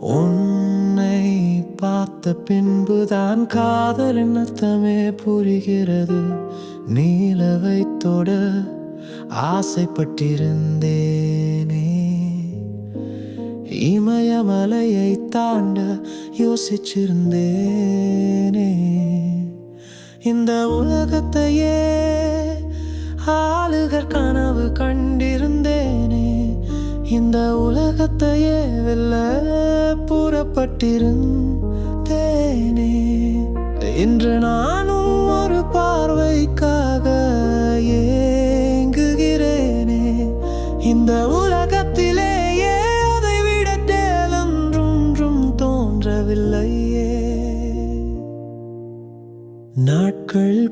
உன்னை பார்த்த பின்புதான் காதல் அர்த்தமே புரிகிறது. நீலவை தொட ஆசைப்பட்டிருந்தேனே. இமயமலையை தாண்ட யோசிச்சிருந்தேனே. இந்த உலகத்தையே ஆளுகர் இந்த உலகத்தையே வெல்ல புறப்பட்டிருந்தேனே. இன்று நான்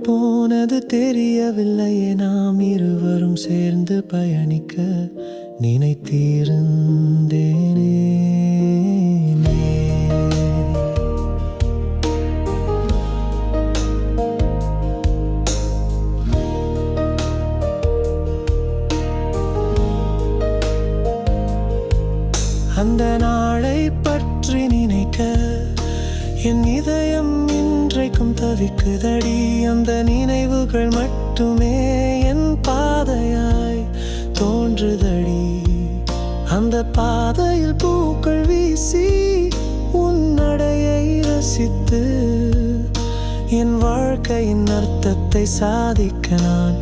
போனது தெரியவில்லையே. நாம் இருவரும் சேர்ந்து பயணிக்க நினைத்திருந்தேனே. அந்த நாளை பற்றி நினைக்க என் இதயம் என்றைக்கும் தவிக்குதடி. அந்த நினைவுகள் மட்டுமே என் பாதையாய் தோன்றுதடி. அந்த பாதையில் பூக்கள் வீசி உன்னடையை ரசித்து என் வாழ்க்கையின் அர்த்தத்தை சாதிக்க நான்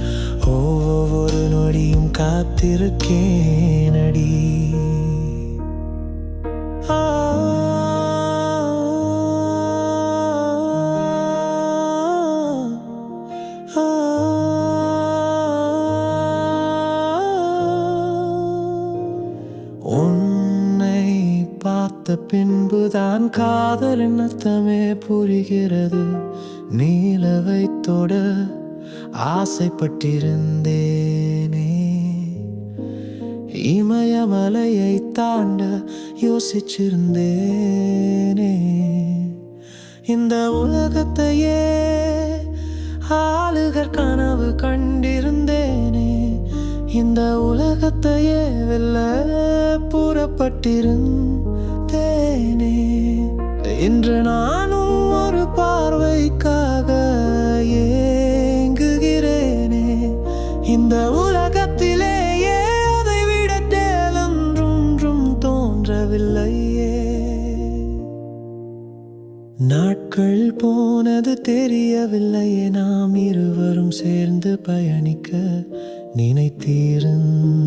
ஒவ்வொரு நொடியும் காத்திருக்கேனடி. பார்த்த பின்புதான் காதலின் அர்த்தமே புரிகிறது. நீலவை தொட ஆசைப்பட்டிருந்தேனே. இமயமலையை தாண்ட யோசிச்சிருந்தேனே. இந்த உலகத்தையே ஆளுகர் கனவு கண்டிருந்தேனே. இந்த உலகத்தையே வெல்ல புறப்பட்டிருந்தேன் இன்று நானும் ஒரு பார்வைக்காக ஏங்குகிறேனே. இந்த உலகத்திலேயே அதை விட தேலொன்றும் தோன்றவில்லையே. நாட்கள் போனது தெரியவில்லையே. நாம் இருவரும் சேர்ந்து பயணிக்க நினைத்திருந்தே